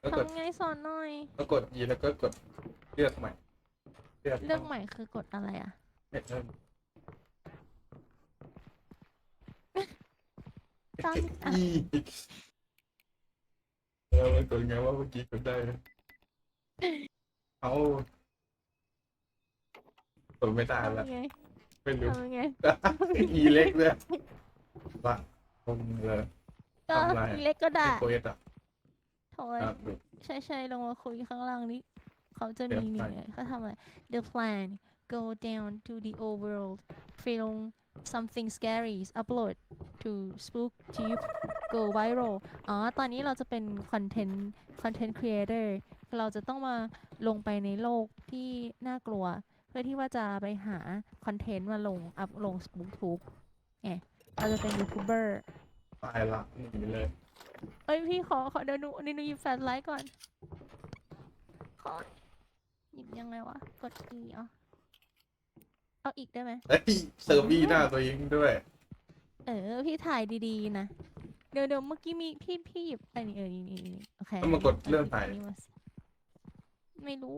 แล้วกดทำไงสอนหน่อย แล้วกด E แล้วก็กดเลือกใหม่ เลือกเรื่องใหม่คือกดอะไรอะ เนี่ยเริ่มตั้งอะ E แล้วมันกดไงว่าเมื่อกี้กดได้นะเอากดไม่ได้ละทำไงไม่รู้ ทำไง E เล็กเลยละคงเลย ก็ทำอะไร เล็กก็ได้โคเอสอะ โถยครับดูใช่ใช่ลงมาคุยข้างล่างนี้ เขาจะเดี๋ยวมีนี่ไปไงเขาทำอะไร the plan go down to the overworld film something scary upload to spook tube go viral อ๋อ ตอนนี้เราจะเป็นคอนเทนต์คอนเทนต์ครีเอเตอร์เราจะต้องมาลงไปในโลกที่น่ากลัว เพื่อที่ว่าจะไปหาคอนเทนต์มาลง อัพลง spook tube ไงเราจะเป็นยูทูบเบอร์ ตายละหนีเลย เอ้ยพี่ขอขอเดี๋ยวหนูนี่หนูหยิบแฟลชไลท์ก่อน ขอ หยิบยังไงวะ กด E เอาเอาอีกได้ไหม เฮ้ยเซอร์บี้หน้าตัวเองด้วย เออ พี่ถ่ายดีๆนะ เดี๋ยวเดี๋ยวเมื่อกี้มีพี่พี่หยิบอันนี้เออนี่นี่นี่โอเคต้องมากดเรื่องถ่าย นนี้มาไม่รู้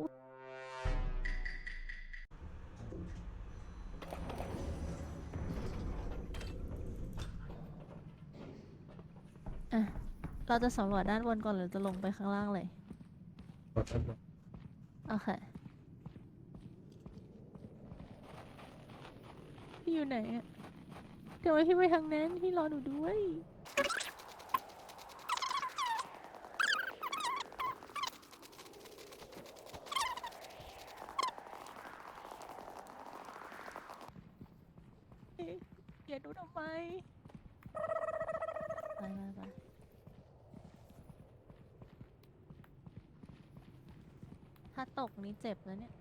อะ เราจะสำรวจด้านบนก่อนหรือจะลงไปข้างล่างเลย โอเค พี่อยู่ไหนอะทำไมพี่ไปทางนั้นพี่รอหนูด้วย เอ๊ะอย่าดูทำไม ไปไปไปถ้า ตกนี่เจ็บแล้วเนี่ย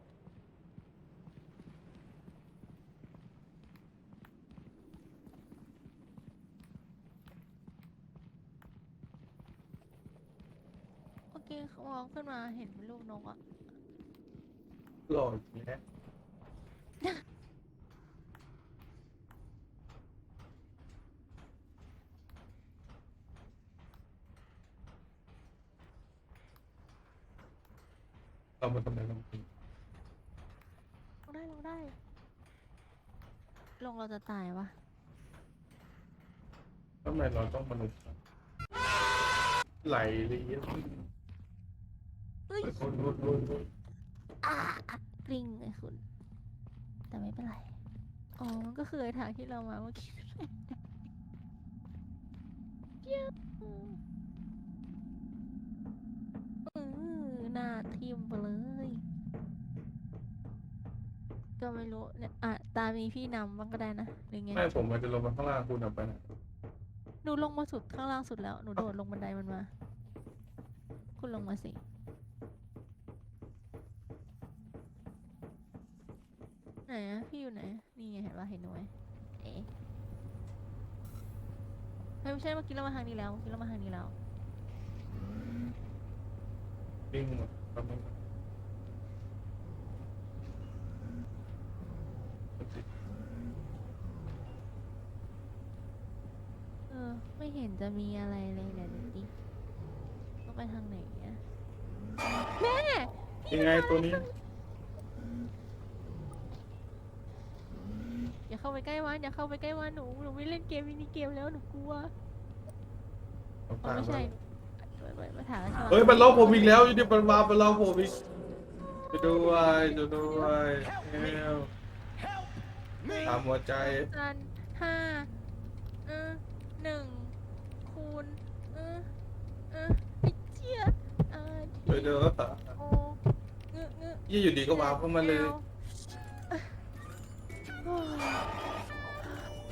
โอเคเขามองขึ้นมาเห็นเป็นลูกนกอะหล่ออย่างเเรามาทำอะไรกันลงได้ลงได้ ลงเราจะตายวะทำไมเราต้องมนุษย์ไหลเลยเยอะเอ้ยคนรุนรุนรุนอ่ากริ้งเลยคุณ แต่ไม่เป็นไร อ๋อ มันก็คือไอ้ทางที่เรามาเมื่อกี้เจ้าเออ หน้าทิมไปเลย ก็ไม่รู้เนี่ยอะตามีพี่นำบ้างก็ได้นะหรือไงไม่ผมมันจะลงมาข้างล่างคุณเอาไปนะหนูลงมาสุดข้างล่างสุดแล้ว หนูโดดลงบันไดมันมา คุณลงมาสิ ไหนอะพี่อยู่ไหน นี่ไงเห็นว่าเห็นหนูไหมเอ๊ะเฮ้ยไม่ใช่เมื่อกี้เรามาทางนี้แล้วเมื่อกี้เรามาทางนี้แล้ว วิ่งมาทำไมเออ ไม่เห็นจะมีอะไรเลยเดี๋ยวดูดิต้องไปทางไหนอะแม่ยังไงตัวนี้ อย่าเข้าไปใกล้วันอย่าเข้าไปใกล้วันหนูหนูไม่เล่นเกมมินิเกมแล้วหนูกลัวเอาอ๋อตามไม่มาใช่ มามามาถามแล้วใช่ไหมเฮ้ยมันล็อกผมอีกแล้วอยู่ดีมันมามันล็อกผมอีกจะด้วยจะด้วยเฮลตามหัวใจอันห้าเออหนึ่งคูณเออเออไอ้เจี๊ยเออช่วยด้วยโอเงื้อเงื้อยี่อยู่ดีก็วางเข้ามาเลยโอ้ย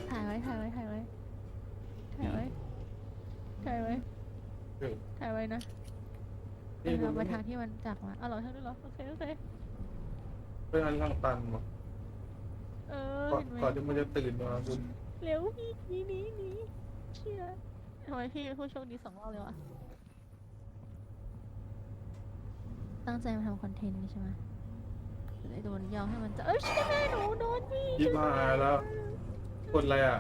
ถ่ายไว้ถ่ายไว้ถ่ายไว้ถ่ายไว้ถ่ายไว้เออ ถ่ายไว้นะนี่เราไปดูทางที่มันจากมาเอาเหรอทางนู้นเหรอ โอเค โอเคเพื่อนทางตันหมดเออก่อนเห็นไหมก่อนที่มันจะตื่นมาคุณเร็วพี่หนีหนีหนีเชี่ยทำไมพี่เป็นผู้โชคดีสองรอบเลยวะ ตั้งใจมาทำคอนเทนต์นี่ใช่ไหมจะได้โดนยอมให้มันจะเอ้ยใช่ไหมหนูโดนพี่ยี่มาแล้วกดอะไรอะ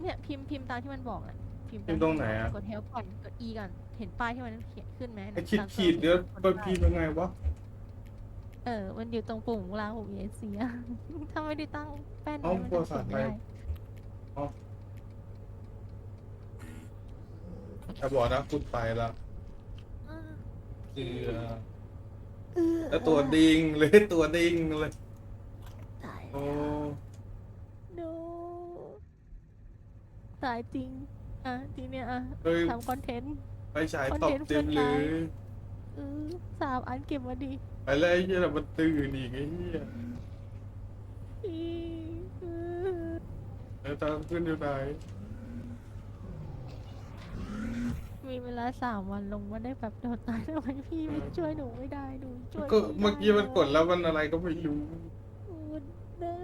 เนี่ยพิมพ์พิมพ์ตามที่มันบอกน่ะ พิมพ์พิมพ์ตรงไหนอะ กด help ก่อน กด e ก่อน เห็นป้ายที่มันเขียนขึ้นไหมไอ้ขีดตามขีดเดี๋ยวมันพิมพ์ยังไงวะเออ มันอยู่ตรงปุ่มลาหูเอเซีย ถ้าไม่ได้ตั้งแป้นเอ้าไว้มันภาจะษาเขียนไทไม่ยได้จะบอกนะคุณไปละอืมเกลือเออแล้วตัวดิงเลยตัวดิงเลยตายโอ้ โนตายจริง อะทีเนี้ยอะเฮ้ยทำคอนเทนต์ ไปฉายตอบเต็มเลยเออสามอันเก็บมาดิไปแล้วไอ้เหี้ยมันตื่นอีกไอ้เหี้ยอีเออแล้วตามขึ้นอยู่ไหนมีเวลาสามวันลงมาได้แบบโดดตายทำไมพี่ไม่ช่วยหนูไม่ได้หนูช่วยก็ไได้เมื่อกี้มันกดแล้วมันอะไรก็ไม่รู้โอ้นะ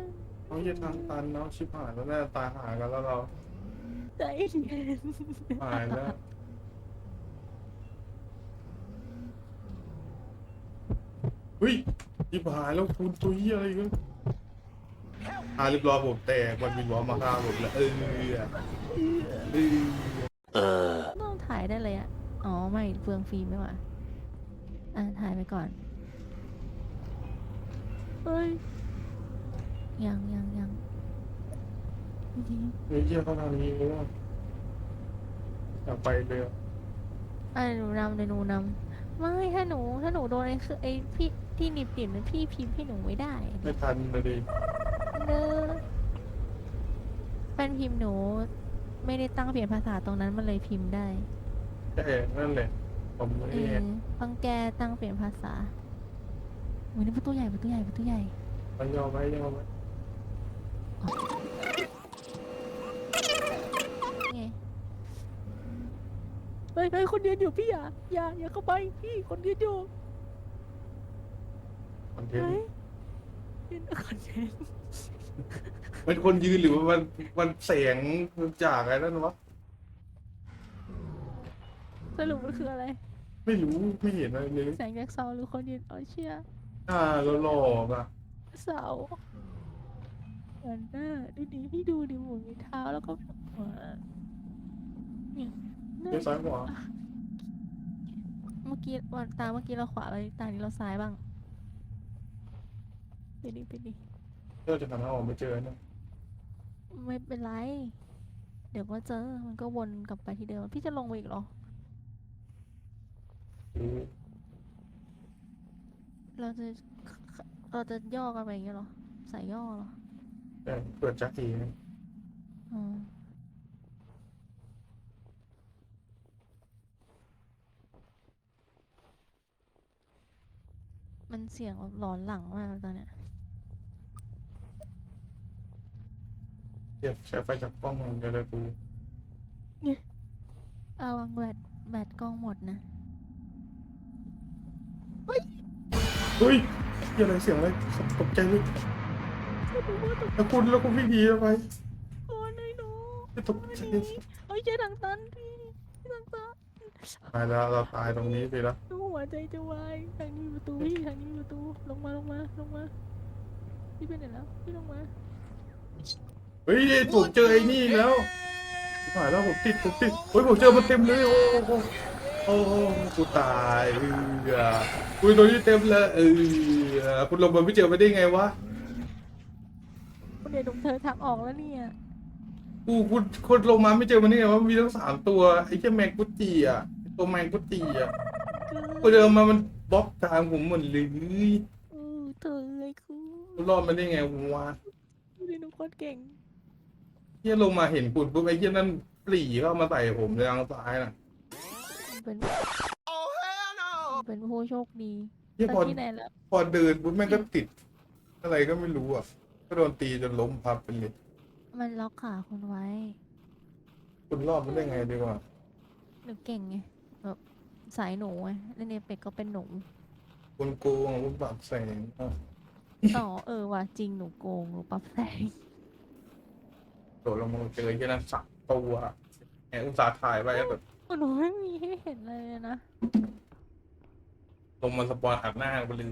เอาเหี้ยทางตันเนาะชิบหายแล้วน่าจะตายหากันแล้วเรา ใจเย็นหายแล้วเฮ้ยชิบหายแล้วคุณตัวเหี้ยอะไรกันอ่าเรียบร้อยผมแตกมันมีล้อมาฆ่าผมแล้วเออเออต้องถ่ายได้เลยอะอ๋อ ไม่เปลืองฟิล์มไม่หว่าอะถ่ายไปก่อนเฮ้ยยังยังยัง ดีเฮ้ยเหี้ยเข้าทางนี้เลยว่ะอยากไปเลยอะอะหนูนำเดี๋ยวหนูนำไม่ถ้าหนูถ้าหนูโดนไอ้คือไอ้พี่ที่หนีบติดนั้นพี่พิมพ์ให้หนูไม่ได้ไม่ทันเลยดิเนอะแป้นพิมพ์หนู ไม่ได้ตั้งเปลี่ยนภาษาตรงนั้นมันเลยพิมพ์ได้ใช่นั่นแหละ ผมไม่เออต้องแก้ตั้งเปลี่ยนภาษาโอ้ยนี่ประตูใหญ่ประตูใหญ่ประตูใหญ่มันยอมไหมยอมไหม ไงเฮ้ยเฮ้ยคนเดียวอยู่พี่อย่าอย่าอย่าเข้าไปพี่คนเดียวอยู่คอนเทเฮ้นยต์เป็นคอนเทนต์มันคนยืนหรือว่ามันมันแสงจากอะไรนั่นวะ สรุปมันคืออะไร ไม่รู้ไม่เห็นอะไรเลยแสงจากเสาหรือคนยืนอ๋อเชี่ยหน้าเราหลอกอะเสาเหมือนหน้าดูดิพี่ดูดิหมุนมีเท้าแล้วก็หัวเนี่ยหน้า เลี้ยวซ้ายขวาเมื่อกี้วันตาเมื่อกี้เราขวาเลยตานี้เราซ้ายบ้างไปดิไปดิเพื่อจะทำให้ออกไม่เจอเนี่ยไม่เป็นไร เดี๋ยวก็เจอ มันก็วนกลับไปที่เดิม พี่จะลงไปอีกเหรอรู้เราจะเราจะย่อกันไปอย่างเงี้ยเหรอ ใส่ย่อเหรอแต่เปิดจักรีนะอ๋อ มันเสียงแบบหลอนหลังมากตอนเนี้ยเทียบใช้ไฟจากกล้องมันจะเลยกูเอาวางแบตแบตกล้องหมดนะเฮ้ยเหี้ยอะไรเสียงอะไรตกใจเลยแล้วคุณแล้วคุณพี่ดีแล้วไปโอ้ยนายหนูตกใจเอ้ยเจอทางตันพี่ทางตัน ตายแล้วเราตายตรงนี้สิละดูหัวใจจะวายทางนี้มีประตูพี่ทางนี้มีประตูลงมาลงมาลงมาพี่ไปไหนแล้วพี่ลงมาเฮ้ยผมเจอไอ้นี่แล้วชิบหายแล้วผมติดผมติดเฮ้ยผมเจอมันเต็มเลยโอ้โหโอ้โหกูตายเออคุยตรงนี้เต็มเลยเออคุณลงมาไม่เจอไปได้ไงวะคุณเดชงเธอทางออกแล้วเนี่ยกูกูคนลงมาไม่เจอมันนี่ไงว่ามีทั้งสามตัวไอ้เจ้าแมงกุจีอะไอ้ ตัวแมงกุจีอะกูเดินมามันบล็อกทางผมหมดเลยเออเธอเลยครูกูรอดมาได้ไงวะคุณเดชหนูโคตรเก่งเฮียลงมาเห็นคุณปุ๊บไอ้เฮียนั่นปรีเข้ามาใส่ผมในทางซ้ายน่ะเป็นเป็นผู้โชคดีเฮียแต่พอที่ไหนแล้วพอเดินปุ๊บแม่งก็ติด อะไรก็ไม่รู้อะ ก็โดนตีจนล้มพับไปเลยมันล็อกขาคุณไว้ คุณรอดมาได้ไงดีกว่าหนูเก่งไง แบบสายหนูไงเล่นเอเป็กก็เป็นหนู คุณโกงคุณปรับแสงอะต่อเออว่ะจริงหนูโกงหนูปรับแสงโดดลงมาเจอไอ้เฮียนั่นสักตัวแอบอุตส่าห์ถ่ายไว้แบบหนูไม่มีให้เห็นเลยนะลงมาสปอนอัดหน้าไปเลย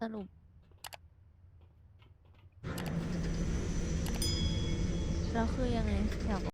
สรุป แล้วคือยังไงอยาก